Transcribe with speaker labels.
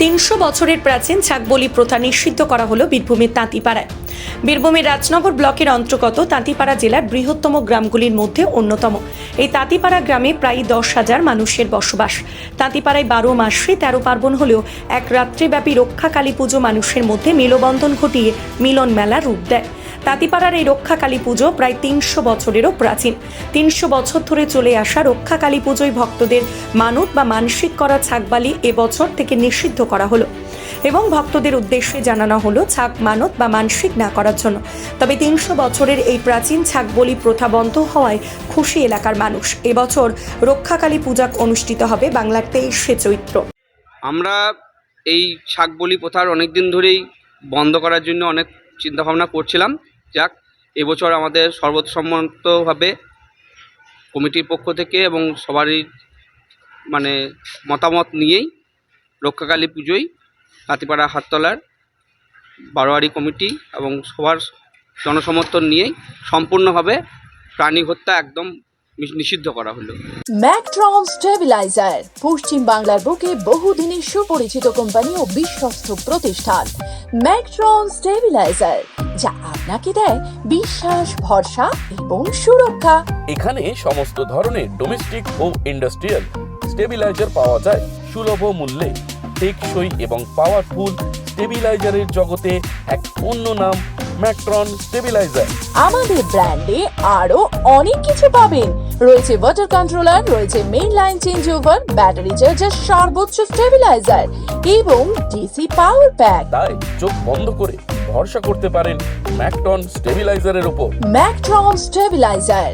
Speaker 1: তিনশো বছরের প্রাচীন ছাগবলি প্রথা নিষিদ্ধ করা হলো বীরভূমের তাঁতিপাড়ায়। বীরভূমের রাজনগর ব্লকের অন্তর্গত তাঁতিপাড়া জেলার বৃহত্তম গ্রামগুলির মধ্যে অন্যতম। এই তাঁতিপাড়া গ্রামে প্রায় দশ হাজার মানুষের বসবাস। তাঁতিপাড়ায় বারো মাসে তেরো পার্বণ হলেও এক রাত্রিব্যাপী রক্ষা কালী পুজো মানুষের মধ্যে মেলবন্ধন ঘটিয়ে মিলন মেলা রূপ দেয়। তাঁতিপাড়ার এই রক্ষাকালী পুজো প্রায় তিনশো বছরেরও প্রাচীন। তিনশো বছর ধরে চলে আসা রক্ষাকালী পুজোয় ভক্তদের মানত বা মানসিক করা ছাগবালি এবছর থেকে নিষিদ্ধ করা হলো। এবং ভক্তদের উদ্দেশ্যে জানানো হলো ছাগ মানত বা মানসিক না করার জন্য। তবে তিনশো বছরের এই প্রাচীন ছাগবলি প্রথা বন্ধ হওয়ায় খুশি এলাকার মানুষ। এবছর রক্ষাকালী পূজা অনুষ্ঠিত হবে বাংলার তেইশে চৈত্র।
Speaker 2: আমরা এই শাক বলি প্রথার অনেক দিন ধরেই বন্ধ করার জন্য অনেক চিন্তাভাবনা করছিলাম। যাক, এবছর আমাদের সর্বসম্মতভাবে কমিটির পক্ষ থেকে এবং সবারই মানে মতামত নিয়েই রক্ষাকালী পুজোয় হাতিপাড়া হাততলার বারোয়ারি কমিটি এবং সবার জনসমর্থন নিয়েই সম্পূর্ণভাবে প্রাণী হত্যা একদম নিষিদ্ধ করা হলো।
Speaker 3: স্টেবিলাইজার, পশ্চিম বাংলার বুকে বহুদিনের সুপরিচিত কোম্পানি ও বিশ্বস্ত প্রতিষ্ঠান। ম্যাকট্রন স্টেবিলাইজার যা আপনাকে দেয় বিশ্বাস, ভরসা এবং সুরক্ষা।
Speaker 4: এখানে সমস্ত ধরনের ডোমেস্টিক ও ইন্ডাস্ট্রিয়াল স্টেবিলাইজার পাওয়া যায় সুলভ মূল্যে, টেকসই এবং পাওয়ারফুল স্টেবিলাইজারের জগতে এক অন্য নাম ম্যাকট্রন স্টেবিলাইজার
Speaker 3: আমাদের ব্র্যান্ডে আরও অনেক কিছু পাবেন। রয়েছে ওয়াটার কন্ট্রোলার রয়েছে main line change over battery charger সর্বোচ্চ স্টেবিলাইজার এবং ডিসি পাওয়ার প্যাক
Speaker 4: তাই চোখ বন্ধ করে ভরসা করতে পারেন ম্যাকটন স্টেবিলাইজারের উপর
Speaker 3: ম্যাকট্রন স্টেবিলাইজার